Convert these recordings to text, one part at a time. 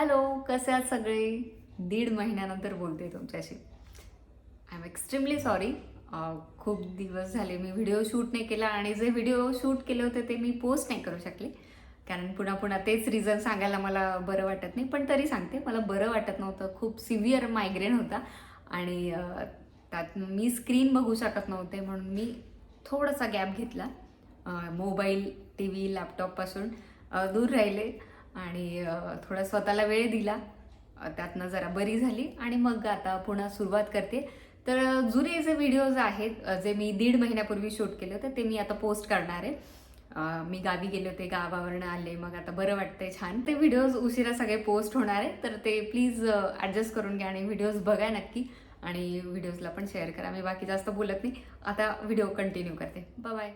Hello कसे आहात सगळे? दीड महिन्यानंतर बोलते तुमच्याशी. आय एम एक्स्ट्रीमली सॉरी खूप दिवस झाले मी व्हिडिओ शूट नाही केला आणि जे व्हिडिओ शूट केले होते ते मी पोस्ट नाही करू शकले. कारण पुन्हा पुन्हा तेच रिझन सांगायला मला बरं वाटत नाही पण तरी सांगते. मला बरं वाटत नव्हतं. खूप सिव्हिअर मायग्रेन होता आणि त्यात मी स्क्रीन बघू शकत नव्हते म्हणून मी थोडासा गॅप घेतला. मोबाईल टी व्ही लॅपटॉपपासून दूर राहिले. आणि थोडा स्वतःला वेळ दिला. त्यातनं जरा बरी झाली आणि मग आता पुन्हा सुरुवात करते. तर जुने जे व्हिडिओज आहेत जे मी दीड महिन्यापूर्वी शूट केले होते ते मी आता पोस्ट करणार आहे. मी गावी गेले होते गावावरनं आले मग आता बरं वाटतंय छान. ते व्हिडिओज उशिरा सगळे पोस्ट होणार आहे तर ते प्लीज ॲडजस्ट करून घ्या आणि व्हिडिओज बघा नक्की. आणि व्हिडिओजला पण शेअर करा मी बाकी जास्त बोलत नाही. आता व्हिडिओ कंटिन्यू करते. बाय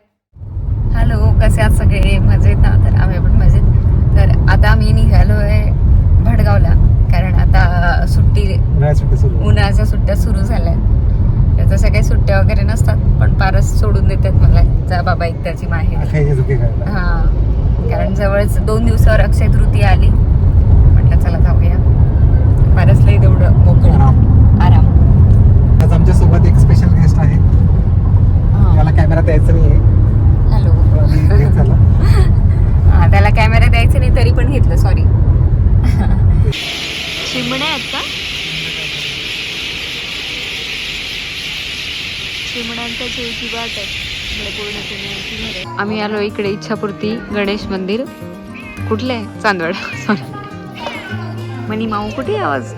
हॅलो कसे आहात सगळे? मजेत ना तर आम्ही पण मजेत तर आता आम्ही निघालो आहे भडगावला. कारण आता सुट्टी. उन्हाळ्याच्या सुट्ट्या सुरू झाल्या त्याच्या सगळ्या सुट्ट्या वगैरे नसतात पण पारस सोडून देतात मला. जा बाबा एक त्याची माहेर हा कारण जवळच दोन दिवसावर अक्षय तृतीया आली. म्हटलं चला जाऊया. पारसलाही तेवढं मोकळं आराम. आराम आज आमच्यासोबत एक स्पेशल गेस्ट आहे त्याला कॅमेरा द्यायचा नाहीये हॅलो तर आम्ही तेच झालं. हा त्याला कॅमेरा द्यायचा नाही तरी पण घेतलं सॉरी चिमण्या आहेत का चिमण्यांचा जीवची वाट आहे इकडे पूर्ण चिमण्यांची घरं आहेत. आम्ही आलो इकडे इच्छापूर्ती गणेश मंदिर कुठले चांदवड सॉरी मनी माऊ कुठे आहे आवाज.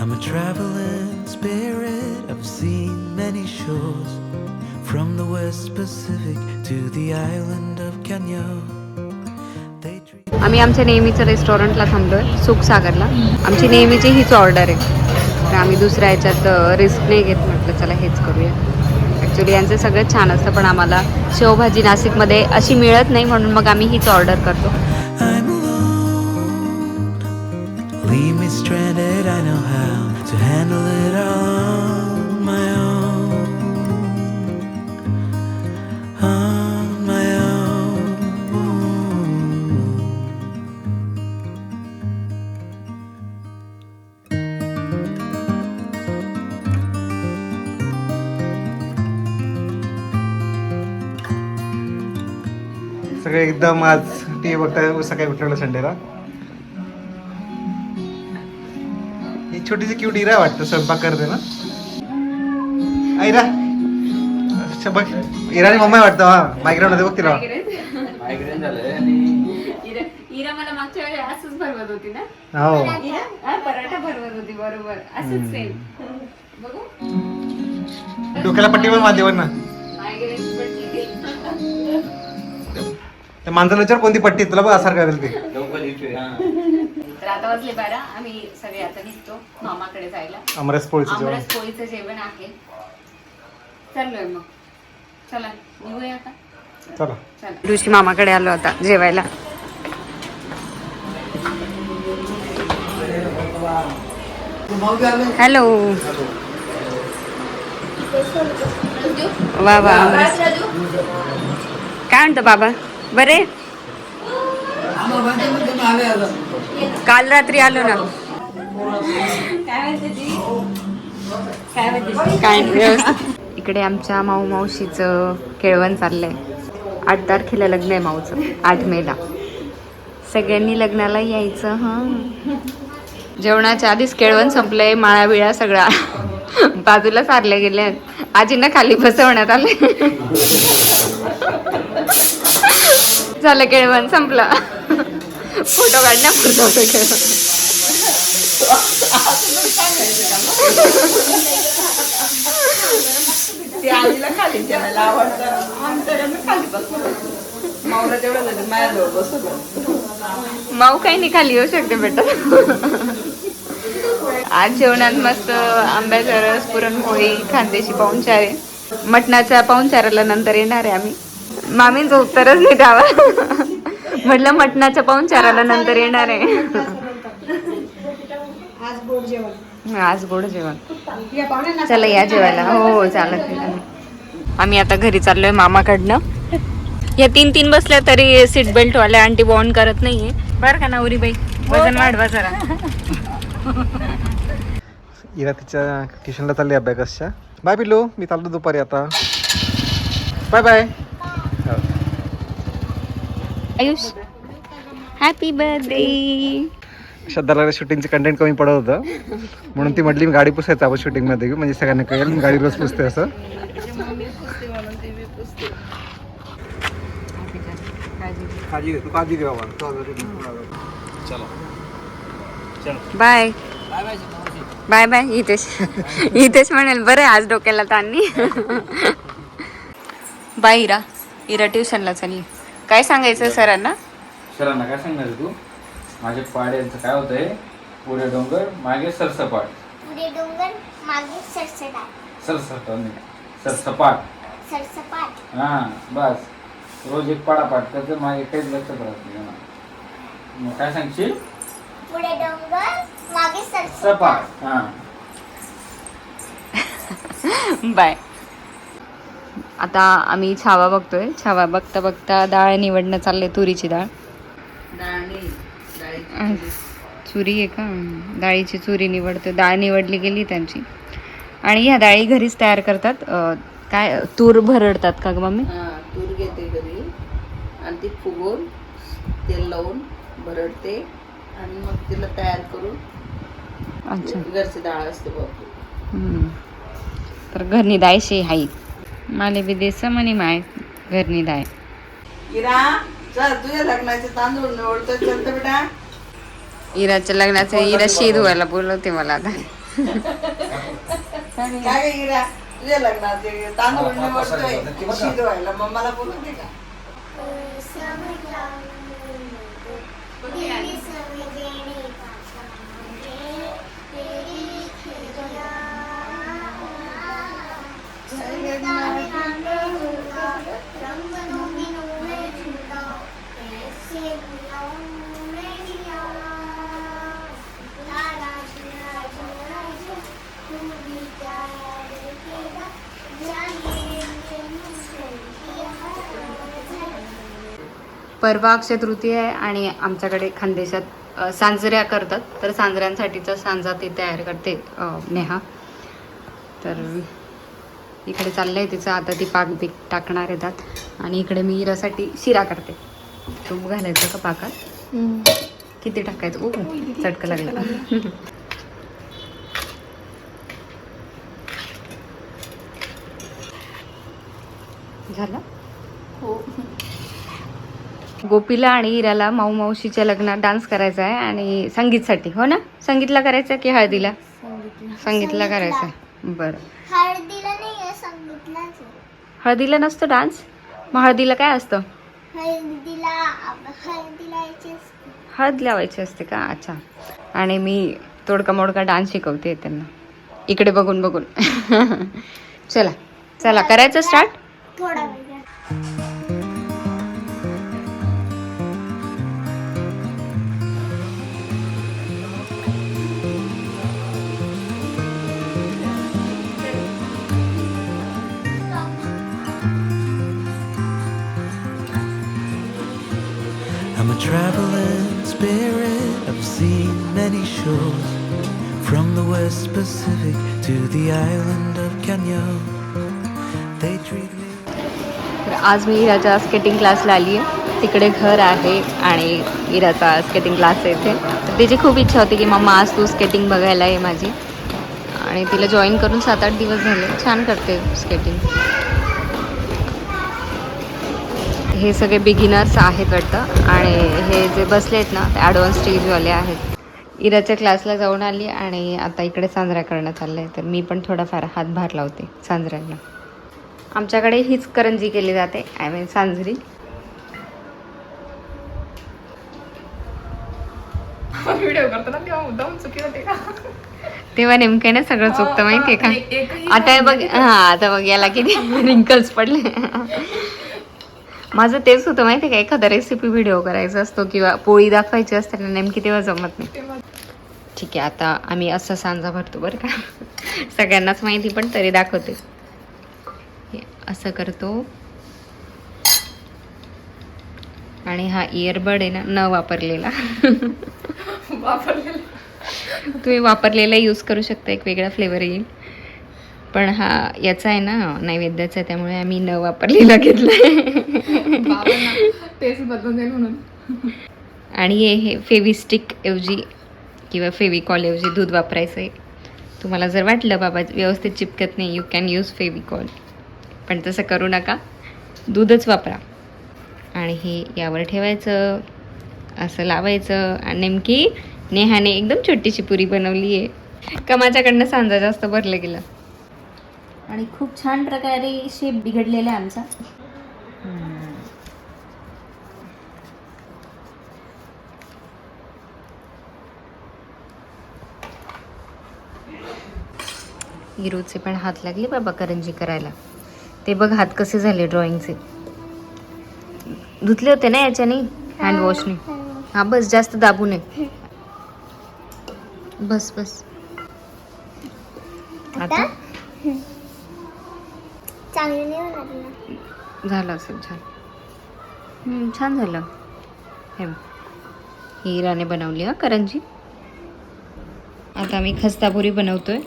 I'm a traveling spirit. I've seen many shores. From the West Pacific to the island of Kenya. आम्ही आमच्या नेहमीच्या रेस्टॉरंटला थांबलोय सुखसागरला आमची नेहमीची हीच ऑर्डर आहे तर आम्ही दुसऱ्या ह्याच्यात रिस्क नाही घेत म्हटलं चला हेच करूया कचोरी यांचं सगळं छान असतं पण आम्हाला शेवभाजी नाशिकमध्ये अशी मिळत नाही म्हणून मग आम्ही हीच ऑर्डर करतो. Stranded. I know how. सगळे एकदम आज टी व्ही बघताय सकाळी उठलेलं संडेला. ही छोटीशी क्यूट इरा वाटतं स्वयंपाक करते ना. अच्छा बघ इराणी मम्मा वाटतं हा मायग्रेन मध्ये बघ तिला. मायग्रेन झालंय इरा मला मागच्या वेळी असंच भरवत होती ना. हो. पराठा भरवत होती बरोबर. असंच सेम बघू. डोक्याला पट्टी पण बांधली ना. त्या माणसाला विचार कोणती पट्टी आहे, तुला बघ असर करेल ते. हा तर आता वाजले बारा. आम्ही सगळे आता निघतो मामाकडे जायला. अमरस पोळीचं जेवण. आमरस पोळीचं जेवण आहे. चाललोय मग. चला निघूया आता. चला. चला. ऋषी मामाकडे आलो आता जेवायला. हॅलो. वा वा काय म्हणतो बाबा? बरे? काल रात्री आलो ना. काय. इकडे आमच्या माऊ मावशीचं केळवण चाललंय. आठ तारखेला लग्न आहे माऊचं आठ मेला. सगळ्यांनी लग्नाला यायचं हां. जेवणाच्या आधीच केळवण संपलंय माळा बिळा सगळा. बाजूला सारले गेले आजींना खाली बसवण्यात आले झालं केळवण संपलं. फोटो काढण्यापुरतं होतं केळवण माऊ काही नाही खाली येऊ शकते बेटा. आज जेवणात मस्त आंब्याचा रस पुरणपोळी खानदेशी पाहुणचार आहे. मटणाच्या पाहुणचाराला नंतर येणार आहे आम्ही. मामींचं उत्तरच नाही द्यावा म्हटलं मटणाच्या पाहुणचाराला नंतर येणार आहे. आज गोड जेवण. चला या जेवायला. हो हो चालत. आम्ही आता घरी चाललोय मामाकडनं. या तीन तीन बसल्या तरी सीट बेल्ट वाल्या आंटी बॉन्ड करत नाहीये. बरं का नवरी बाई वजन वाढवा जरा. इरा तिच्या ट्युशनला चालली अभ्यासच्या बाय पिल्लू मी चाललो दुपारी आता. Bye bye. Ayush happy birthday श्रद्धाला शूटिंगचे कंटेंट कमी पडत होतं. म्हणून ती म्हटली मी गाडी पुसायचं आपण शूटिंगमध्ये म्हणजे सगळ्यांना कळेल मी गाडी रोज पुसते असं. बाय बाय बाय इथेच इथेच म्हणेल बरं आज डोक्याला ताणली बाय इरा. इरा ट्युशनला चालली काय सांगायचं सरांना? सरांना काय सांगणार तू? माझ्या पाड्यांचं काय होतंय? पुढे डोंगर मागे सरसपाट. पुढे डोंगर मागे सरसडाट सरसपाट सरसपाट. सरसपाट. हा बस. रोज एक पाडा पाठ त्याचं मागे काहीच लक्ष पडत नाही मला. मग काय सांगशील? पुढे डोंगर मागे सरसपाट. सपाट हा. बाय. आता आम्ही छावा बघतोय. छावा बघता बघता डाळ निवडणं चाललंय तुरीची डाळ. चुरी आहे का? डाळीची चुरी निवडतो डाळ निवडली गेली त्यांची. आणि ह्या डाळी घरीच तयार करतात. काय तूर भरडतात का ग मम्मी? हा तूर घेते घरी. आणि ती फुगवून तेल लावून भरडते. आणि मग तिला तयार करून अच्छा. घरची डाळ असते हम्म. तर घरनी डाळ शे हाई. माले बी देस म्हणे माय घरनी डाळ इरा चल तुझ्या लग्नाचे तांदूळ निवडतोय चलत बेटा. इराच्या लग्नाचं इरा शी धुवायला बोलवते मला आता. काय इरा तुझ्या लग्नाचे तांदूळ निवडतोय शिजवायला मग मला बोलवते का? परवा अक्षय तृतीय आहे आणि आमच्याकडे खानदेशात सांजऱ्या करतात. तर सांजऱ्यांसाठीचा सांजा ते तयार करते नेहा. तर इकडे चाललंय तिचं. आता ती पाक बीक टाकणार येतात आणि इकडे मी इरासाठी शिरा करते. तूप घालायचं का पाकात? किती टाकायचं? ओ चटकं लागलं. झालं? गोपीला आणि इराला माऊ मावशीच्या लग्नात डान्स करायचा आहे आणि संगीतसाठी हो ना? संगीतला करायचं की हळदीला? संगीतला. करायचं आहे. बरं. हळदीला नाही आहे संगीतलाच आहे. हळदीला नसतं डान्स? मग हळदीला काय असतं? हळदीला हळदीला यायची असते. हळद लावायची असते का? अच्छा. आणि मी तोडका मोडका डान्स शिकवते त्यांना. इकडे बघून बघून. चला. चला करायचं स्टार्ट? थोडा वेगळा I'm a traveling spirit. I've seen many shores. From the West Pacific to the island of Kenya. They treat me. तर आज मी इराच्या स्केटिंग क्लासला आली आहे तिकडे घर आहे आणि इराचा स्केटिंग क्लास आहे इथे. तर तिची खूप इच्छा होती की मम्मा आज तू स्केटिंग बघायला आहे माझी. आणि तिला जॉईन करून सात आठ दिवस झाले. छान करते स्केटिंग हे सगळे बिगिनर्स आहेत वाटतं. आणि हे जे बसले आहेत ना ते ॲडव्हान्स स्टेजवाले आहेत. इराच्या क्लासला जाऊन आली आणि आता इकडे सांजरा करणं चाललं आहे तर मी पण थोडाफार हातभार लावते सांजऱ्यांना. आमच्याकडे हीच करंजी केली जाते आय मीन सांजरी. तेव्हा नेमकं ना सगळं चुकतं माहितीये का? आता हे बघ हा आता बघ याला किती रिंकल्स पडले. माझं तेच होतं माहितीये का? एखादा रेसिपी व्हिडिओ करायचा असतो किंवा पोळी दाखवायची असते ना नेमकी तेव्हा जमत नाही. ठीक आहे आता आम्ही असं सांजा भरतो बरं का. सगळ्यांनाच माहिती पण तरी दाखवते. असं करतो. आणि हा इयरबड आहे ना न वापरलेला. वापरलेलं. तुम्ही वापरलेला यूज करू शकता एक वेगळा फ्लेवर येईल. पण हा याचा आहे ना नैवेद्याचा आहे त्यामुळे आम्ही न वापरलेला घेतलाय. टेस्ट बदलून म्हणून. आणि हे हे फेविस्टिक ऐवजी किंवा फेविकॉल ऐवजी दूध वापरायचं आहे तुम्हाला जर वाटलं बाबा व्यवस्थित चिपकत नाही यू कॅन यूज फेविकॉल पण तसं करू नका. दूधच वापरा. आणि हे यावर ठेवायचं. असं लावायचं. आणि नेमकी नेहाने एकदम छोटीशी पुरी बनवली आहे. का माझ्याकडनं सांजा जास्त भरलं गेलं. आणि खूप छान प्रकारे शेप बिघडलेला आहे आमचा. हिरोचे पण हात लागले बाबा करंजी करायला. ते बघ हात कसे झाले ड्रॉइंगचे धुतले होते ना याच्याने? हँड वॉशने हा बस जास्त दाबू नये. बस बस. आता? झालं असेल छान छान झालं. हे. ही हिराने बनवली हा करंजी. आता मी खस्तापुरी बनवतोय.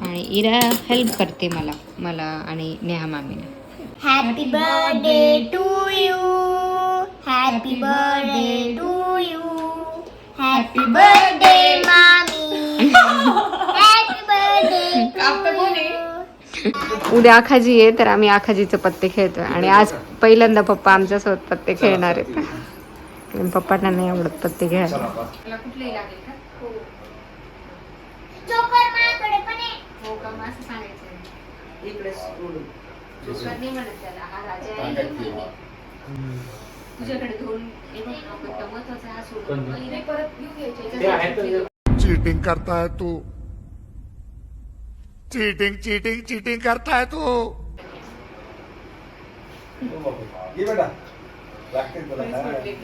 आणि इरा हेल्प करते मला. मला आणि Neha मामीने. Happy birthday to you happy birthday to you happy birthday मामी हॅपी बर्थडे उद्या आखाजी आहे तर आम्ही आखाजीचे पत्ते खेळतोय. आणि आज पहिल्यांदा पप्पा आमच्यासोबत पत्ते खेळणार आहेत. पप्पांना नाही आवडत पत्ते खेळायला. जोकर माझ्याकडे पण आहे. इकडे सोडून. ते आहे तर चीटिंग करता है तू चीटिंग चीटिंग चीटिंग करता है तू. ये बेटा लागते तुला काय?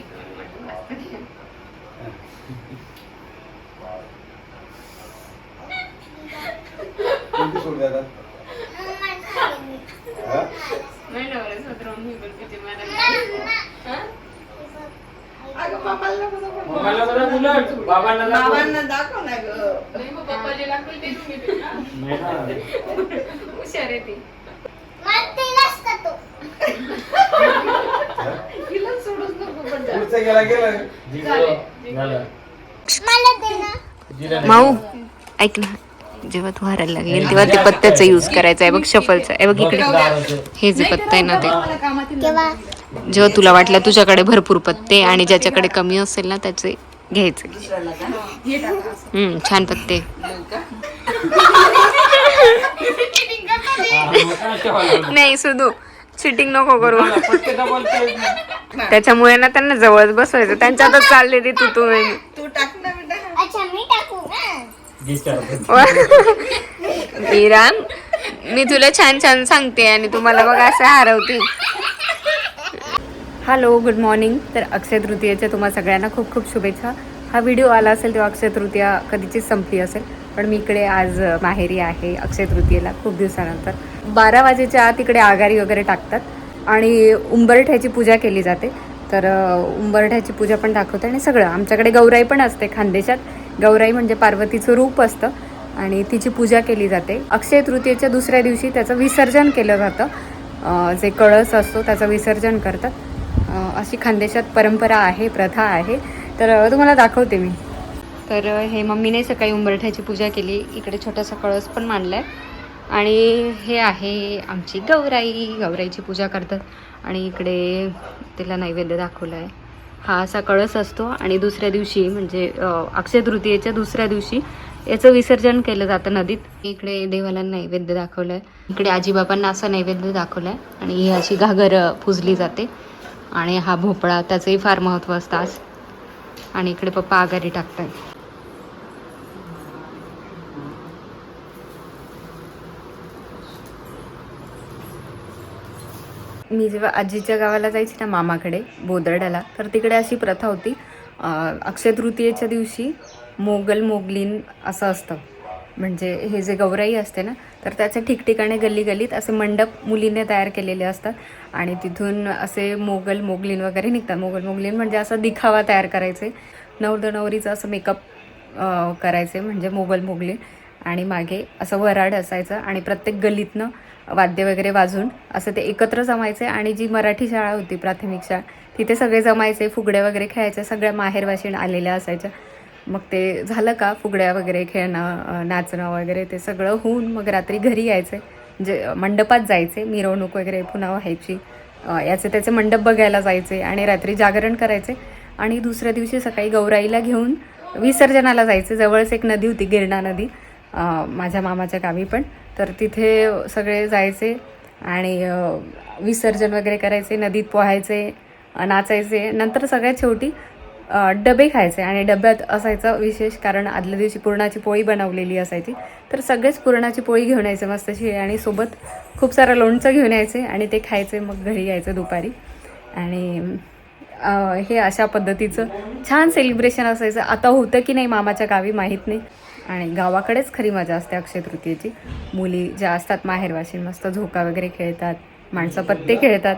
कोणती सोडली आता हा? अगं बाबांना दाखव. ना तिलाच का तू हिला सोडूच नको पण जा. पुढचं गेला गेलं. झालं. मला दे ना जिरं नाही. माऊ ऐक ना जेव्हा तू हारायला लागेल तेव्हा ते पत्त्याचा यूज करायचा. आहे बघ शफलचा आहे बघ इकडे. हे जे पत्ता आहे ना ते. जेव्हा तुला वाटलं तुझ्याकडे भरपूर पत्ते आणि ज्याच्याकडे कमी असेल ना त्याचे घ्यायचे. हम्म, छान पत्ते. हा. नाही सुधू. चिटिंग नको करू. त्याच्यामुळे ना त्यांना जवळ बसवायचं. त्यांच्यातच चालले ते तू. तू तू मी तुला छान छान सांगते आणि तुम्हाला बघ असं हरवते हॅलो गुड मॉर्निंग तर अक्षय तृतीयेच्या तुम्हा सगळ्यांना खूप खूप शुभेच्छा. हा व्हिडिओ आला असेल तेव्हा अक्षय तृतीया कधीचीच संपली असेल. पण मी इकडे आज माहेरी आहे अक्षय तृतीयेला खूप दिवसानंतर. बारा वाजेच्या आत इकडे आघारी वगैरे टाकतात आणि उंबरठ्याची पूजा केली जाते. तर उंबरठ्याची पूजा पण दाखवते आणि सगळं. आमच्याकडे गौराई पण असते खानदेशात. गौराई म्हणजे पार्वतीचं रूप असतं आणि तिची पूजा केली जाते. अक्षय तृतीयेच्या दुसऱ्या दिवशी त्याचं विसर्जन केलं जातं. जे कळस असतो त्याचं विसर्जन करतात. अशी खानदेशात परंपरा आहे प्रथा आहे. तर तुम्हाला दाखवते मी. तर हे मम्मीने सकाळी उंबरठ्याची पूजा केली. इकडे छोटासा कळस पण मांडला आहे आणि हे आहे आमची गौराई. गौराईची पूजा करतात. आणि इकडे तिला नैवेद्य दाखवला आहे हा असा कळस असतो आणि दुसऱ्या दिवशी म्हणजे अक्षय तृतीयेच्या दुसऱ्या दिवशी याचं विसर्जन केलं जातं नदीत. इकडे देवाला नैवेद्य दाखवलं आहे इकडे आजीबाबांना असं नैवेद्य दाखवलं आहे आणि ही अशी घागर पुजली जाते. आणि हा भोपळा त्याचंही फार महत्त्व असतं आज. आणि इकडे पप्पा आघारी टाकतात मी जेव्हा आजीच्या गावाला जायची ना मामाकडे बोदरड्याला तर तिकडे अशी प्रथा होती अक्षय तृतीयेच्या दिवशी मोगल मोगलीन असं असतं. म्हणजे हे जे गौराई असते ना तर त्याचे ठिकठिकाणी गल्ली गल्लीत असे मंडप मुलीने तयार केलेले असतात आणि तिथून असे मोगल मोगलीन वगैरे निघतात. मोगल मोगलीन म्हणजे असं दिखावा तयार करायचे. नवरद नवरीचं असं मेकअप करायचे म्हणजे मोगल मोगलीन आणि मागे असं वराड असायचं आणि प्रत्येक गल्लीतनं वाद्य वगैरे वाजून असं ते एकत्र जमायचे आणि जी मराठी शाळा होती प्राथमिक शाळा तिथे सगळे जमायचे फुगड्या वगैरे खेळायचे सगळ्या माहेरवाशीण आलेल्या असायच्या. मग ते झालं का फुगड्या वगैरे खेळणं नाचणं वगैरे ते सगळं होऊन मग रात्री घरी यायचे. म्हणजे मंडपात जायचे मिरवणूक वगैरे पुन्हा व्हायची. याचे त्याचे मंडप बघायला जायचे आणि रात्री जागरण करायचे. आणि दुसऱ्या दिवशी सकाळी गौराईला घेऊन विसर्जनाला जायचे. जवळच एक नदी होती गिरणा नदी. माझ्या मामाच्या गावी पण. तर तिथे सगळे जायचे आणि विसर्जन वगैरे करायचे नदीत पोहायचे नाचायचे. नंतर सगळ्यात शेवटी डबे खायचे आणि डब्यात असायचं विशेष कारण आदल्या दिवशी पुरणाची पोळी बनवलेली असायची. तर सगळेच पुरणाची पोळी घेऊन यायचे मस्तशी आणि सोबत खूप सारं लोणचं घेऊन यायचे आणि ते खायचे मग घरी यायचं दुपारी. आणि हे अशा पद्धतीचं छान सेलिब्रेशन असायचं. आता होतं की नाही मामाच्या गावी माहीत नाही. आणि गावाकडेच खरी मजा असते अक्षय तृतीयेची. मुली ज्या असतात माहेरवाशी मस्त झोका वगैरे खेळतात माणसं पत्ते खेळतात.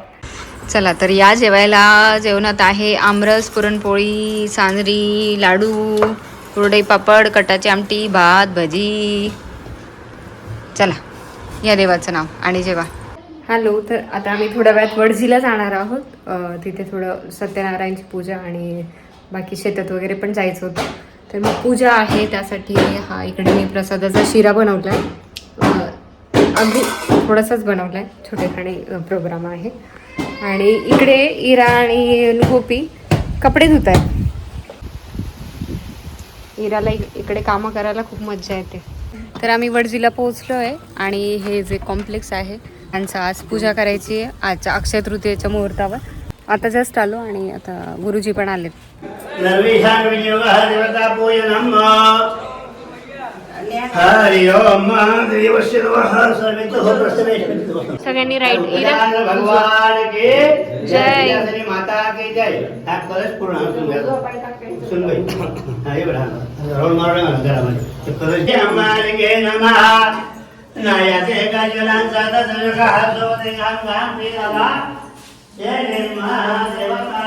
चला तर या जेवायला जेवणात आहे आमरस पुरणपोळी सांजरी लाडू कुरडई पापड कटाची आमटी भात भजी. चला या देवाचं नाव आणि जेवा. हॅलो तर आता आम्ही थोड्या वेळात वडझीला जाणार आहोत. तिथे थोडं सत्यनारायणची पूजा आणि बाकी शेतात वगैरे पण जायचं होतं. तर मग पूजा आहे त्यासाठी हा इकडे मी प्रसादाचा शिरा बनवला आहे अगदी थोडासाच बनवला आहे छोटेखाणे प्रोग्राम आहे. आणि इकडे इरा आणि गोपी कपडे धुत आहेत इराला इक- इकडे कामं करायला खूप मज्जा येते. तर आम्ही वडजीला पोहोचलो आहे आणि हे जे कॉम्प्लेक्स आहे त्यांचं आज पूजा करायची आहे. आजच्या अक्षय तृतीयेच्या मुहूर्तावर. आता जस्ट आलो आणि आता गुरुजी पण प्रसवेशमितुः सगळ्यांनी राईट भगवान की जय. माता की जय। कलश पूर्ण ते निर्मा देवता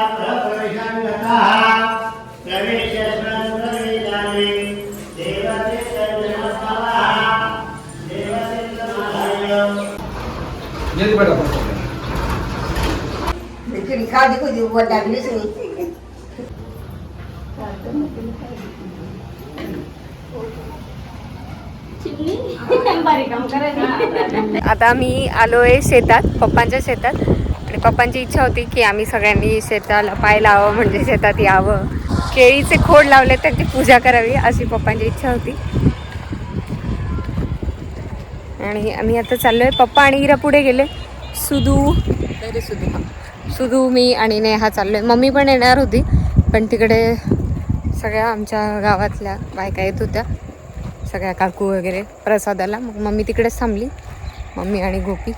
आता आम्ही आलोय शेतात पप्पांच्या शेतात आणि पप्पांची इच्छा होती की आम्ही सगळ्यांनी शेताला पाय लावावं म्हणजे शेतात यावं. केळीचे खोड लावले त्यांची पूजा करावी अशी पप्पांची इच्छा होती. आणि आम्ही आता चाललोय. पप्पा आणि इरा पुढे गेले. सुधू सुधू हा सुधू मी आणि नेहा चाललोय. मम्मी पण येणार होती पण तिकडे सगळ्या आमच्या गावातल्या बायका येत होत्या. सगळ्या काकू वगैरे प्रसादाला. मग मम्मी तिकडेच थांबली. मम्मी आणि गोपी.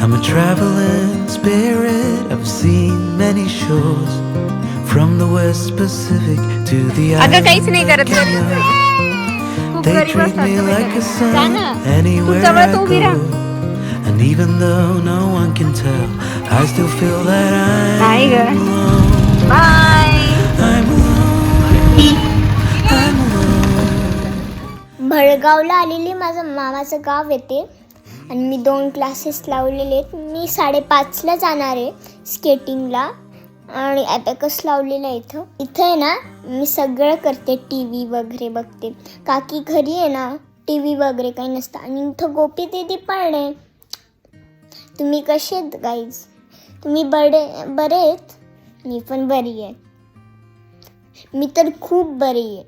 I'm a traveling spirit. I've seen many shores. From the West Pacific to the अगं काहीच island नाही of करत Kenya. खूप They गरीब treat असतात me तुम्ही like a जरा. son जा ना. anywhere जवळ I तर उभी go. राहा. And even though no one can tell, I still feel that नाही I'm ग. alone. Bye I'm alone. I'm alone. भडगावला आलेली माझं मामाचं गाव येते आणि मी दोन क्लासेस लावलेले आहेत. मी साडेपाचला जाणार आहे स्केटिंगला आणि ॲपॅकस लावलेलं आहे इथं. इथं आहे ना मी सगळं करते टी व्ही वगैरे बघते. काकी घरी आहे ना टी व्ही वगैरे काही नसतं. आणि इथं गोपी दिदी पण आहे. तुम्ही कसे आहेत गाईज तुम्ही बडे बरे आहेत? मी पण बरी आहे. मी तर खूप बरी आहे.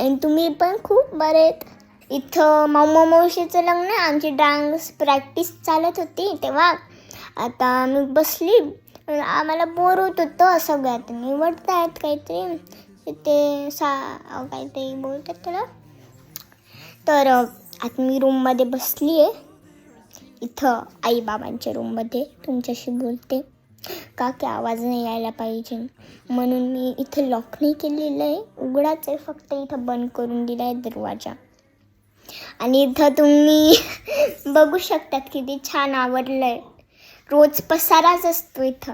आणि तुम्ही पण खूप बरे आहेत. इथं मामा मावशीचं लग्न आमची डान्स प्रॅक्टिस चालत होती तेव्हा. आता मी बसली. आम्हाला बोर होत होतं सगळ्यात. निवडत आहेत काहीतरी. ते सा काहीतरी बोलतात त्याला. तर आता मी रूममध्ये बसली आहे इथं आईबाबांच्या रूममध्ये. तुमच्याशी बोलते. का की आवाज नाही यायला पाहिजे. म्हणून मी इथं लॉक नाही केलेलं आहे उघडाच आहे फक्त. इथं बंद करून दिला आहे दरवाजा. आणि इथं तुम्ही बघू शकतात किती छान आवडलं आहे रोज पसाराच असतो इथं.